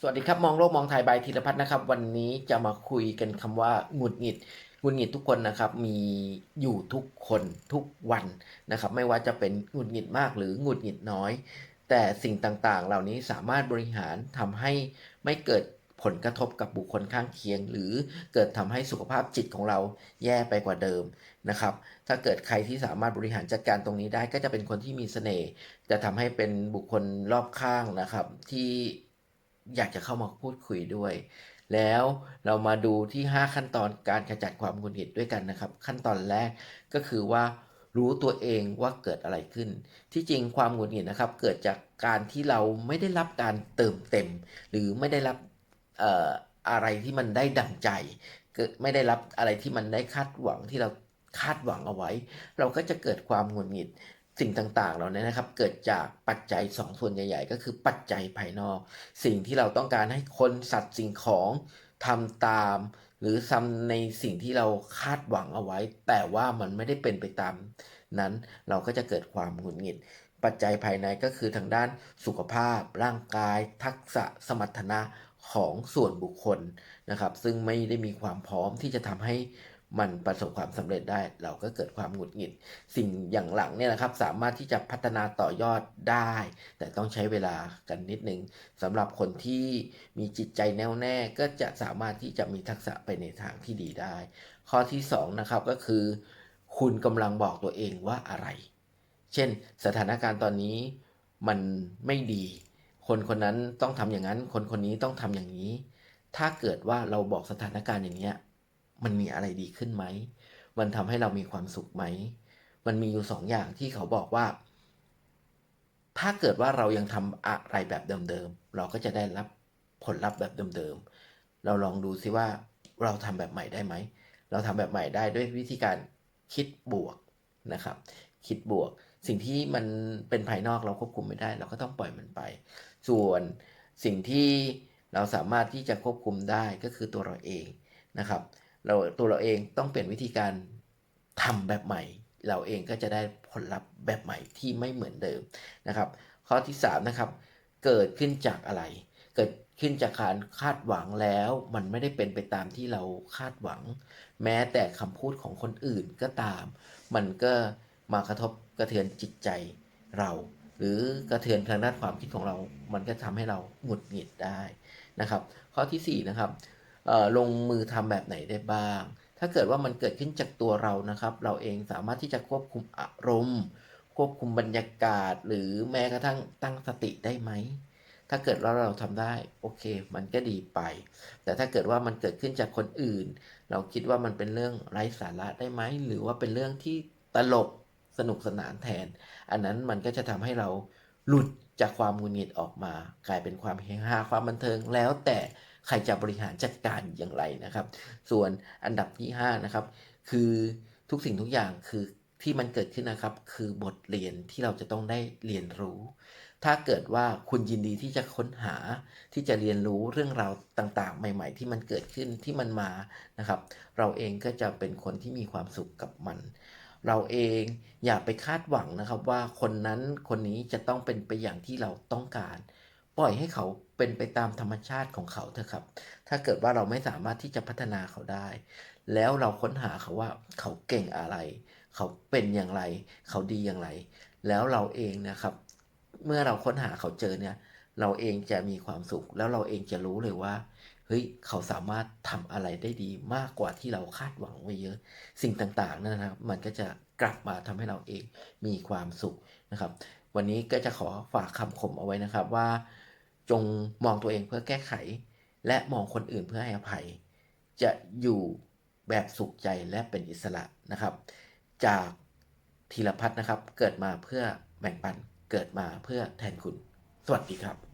สวัสดีครับ มองโลกมองไทยบายธีรพัฒน์นะครับ วันนี้จะมาคุยกันคำว่าหงุดหงิดหงุดหงิดทุกคนนะครับ มีอยู่ทุกคนทุกวันนะครับ ไม่ว่าจะเป็นหงุดหงิดมากหรือหงุดหงิดน้อย แต่สิ่งต่างๆ เหล่านี้สามารถบริหารทำให้ไม่เกิดผลกระทบกับบุคคลข้างเคียง หรือเกิดทำให้สุขภาพจิตของเราแย่ไปกว่าเดิมนะครับ ถ้าเกิดใครที่สามารถบริหารจัดการตรงนี้ได้ก็จะเป็นคนที่มีเสน่ห์จะทำให้เป็นบุคคลรอบข้างนะครับที่ อยากจะเข้ามาพูดคุยด้วย แล้วเรามาดูที่ 5 ขั้นตอนการขจัดความหงุดหงิดด้วยกันนะครับ ขั้นตอนแรกก็คือว่ารู้ตัวเองว่าเกิดอะไรขึ้น ที่จริงความหงุดหงิดนะครับ เกิดจากการที่เราไม่ได้รับการเติมเต็ม หรือไม่ได้รับอออะไรที่มันได้ดั่งใจ ไม่ได้รับอะไรที่มันได้คาดหวังที่เราคาดหวังเอาไว้ เราก็จะเกิดความหงุดหงิด สิ่งต่างๆ เหล่านี้นะครับ เกิดจากปัจจัยสองส่วนใหญ่ ๆ ก็คือปัจจัยภายนอก สิ่งที่เราต้องการให้คนสัตว์สิ่งของทำตาม หรือทำในสิ่งที่เราคาดหวังเอาไว้ แต่ว่ามันไม่ได้เป็นไปตาม นั้นเราก็จะเกิดความหงุดหงิด ปัจจัยภายในก็คือทางด้านสุขภาพ ร่างกาย ทักษะสมรรถนะของส่วนบุคคลนะครับ ซึ่งไม่ได้มีความพร้อมที่จะทำให้ มันประสบความสำเร็จได้ เราก็เกิดความหงุดหงิด สิ่งอย่างหลังเนี่ยนะครับสามารถที่จะพัฒนาต่อยอดได้ แต่ต้องใช้เวลากันนิดนึงสำหรับคนที่มีจิตใจแน่วแน่ก็จะสามารถที่จะมีทักษะไปในทางที่ดีได้ ข้อที่2นะครับก็คือ คุณกำลังบอกตัวเองว่าอะไร เช่น สถานการณ์ตอนนี้มันไม่ดี คนคนนั้นต้องทำอย่างนั้น คนคนนี้ต้องทำอย่างนี้ ถ้าเกิดว่าเราบอกสถานการณ์อย่างเนี้ย มันมีอะไรดีขึ้นไหม มันทำให้เรามีความสุขไหม มันมีอยู่สองอย่างที่เขาบอกว่า ถ้าเกิดว่าเรายังทำอะไรแบบเดิมๆ เราก็จะได้รับผลลัพธ์แบบเดิมๆ เราลองดูซิว่าเราทำแบบใหม่ได้ไหม เราทำแบบใหม่ได้ด้วยวิธีการคิดบวกนะครับ คิดบวก สิ่งที่มันเป็นภายนอกเราควบคุมไม่ได้ เราก็ต้องปล่อยมันไป ส่วนสิ่งที่เราสามารถที่จะควบคุมได้ก็คือตัวเราเองนะครับ เราตัวเราเองต้องเปลี่ยนวิธีการทำแบบใหม่ เราเองก็จะได้ผลลัพธ์แบบใหม่ที่ไม่เหมือนเดิมนะครับ ข้อที่3นะครับเกิดขึ้นจากอะไร เกิดขึ้นจากการคาดหวังแล้วมันไม่ได้เป็นไปตามที่เราคาดหวัง แม้แต่คำพูดของคนอื่นก็ตาม มันก็มากระทบกระเทือนจิตใจเรา หรือกระเทือนทางด้านความคิดของเรา มันก็ทำให้เราหงุดหงิดได้นะครับ ข้อที่4นะครับ ลงมือทำแบบไหนได้บ้าง ถ้าเกิดว่ามันเกิดขึ้นจากตัวเรานะครับ เราเองสามารถที่จะควบคุมอารมณ์ ควบคุมบรรยากาศ หรือแม้กระทั่งตั้งสติได้ไหม ถ้าเกิดว่าเราทำได้โอเค มันก็ดีไป แต่ถ้าเกิดว่ามันเกิดขึ้นจากคนอื่น เราคิดว่ามันเป็นเรื่องไร้สาระได้ไหม หรือว่าเป็นเรื่องที่ตลกสนุกสนานแทน อันนั้นมันก็จะทำให้เราหลุดจากความหงุดหงิดออกมา กลายเป็นความเฮฮาความบันเทิงแล้วแต่ ใครจะบริหารจัดการอย่างไรนะครับ ส่วนอันดับที่5นะครับคือทุกสิ่งทุกอย่างคือที่มันเกิดขึ้นนะครับ คือบทเรียนที่เราจะต้องได้เรียนรู้ ถ้าเกิดว่าคุณยินดีที่จะค้นหาที่จะเรียนรู้เรื่องราวต่างๆ ใหม่ ๆ ที่มันเกิดขึ้นที่มันมานะครับ เราเองก็จะเป็นคนที่มีความสุขกับมัน เราเองอย่าไปคาดหวังนะครับว่าคนนั้นคนนี้จะต้องเป็นไปอย่างที่เราต้องการ ปล่อยให้เขาเป็นไปตามธรรมชาติของเขาเถอะครับ ถ้าเกิดว่าเราไม่สามารถที่จะพัฒนาเขาได้ แล้วเราค้นหาเขาว่าเขาเก่งอะไร เขาเป็นอย่างไร เขาดีอย่างไร แล้วเราเองนะครับ เมื่อเราค้นหาเขาเจอเนี่ย เราเองจะมีความสุข แล้วเราเองจะรู้เลยว่า เฮ้ย เขาสามารถทำอะไรได้ดีมากกว่าที่เราคาดหวังไว้เยอะ สิ่งต่างๆนั่นนะครับ มันก็จะกลับมาทำให้เราเองมีความสุขนะครับ วันนี้ก็จะขอฝากคำคมเอาไว้นะครับว่า จงมองตัวเองเพื่อแก้ไข และมองคนอื่นเพื่อให้อภัย จะอยู่แบบสุขใจและเป็นอิสระนะครับ จากธีรพัฒน์นะครับ เกิดมาเพื่อแบ่งปัน เกิดมาเพื่อแทนคุณ สวัสดีครับ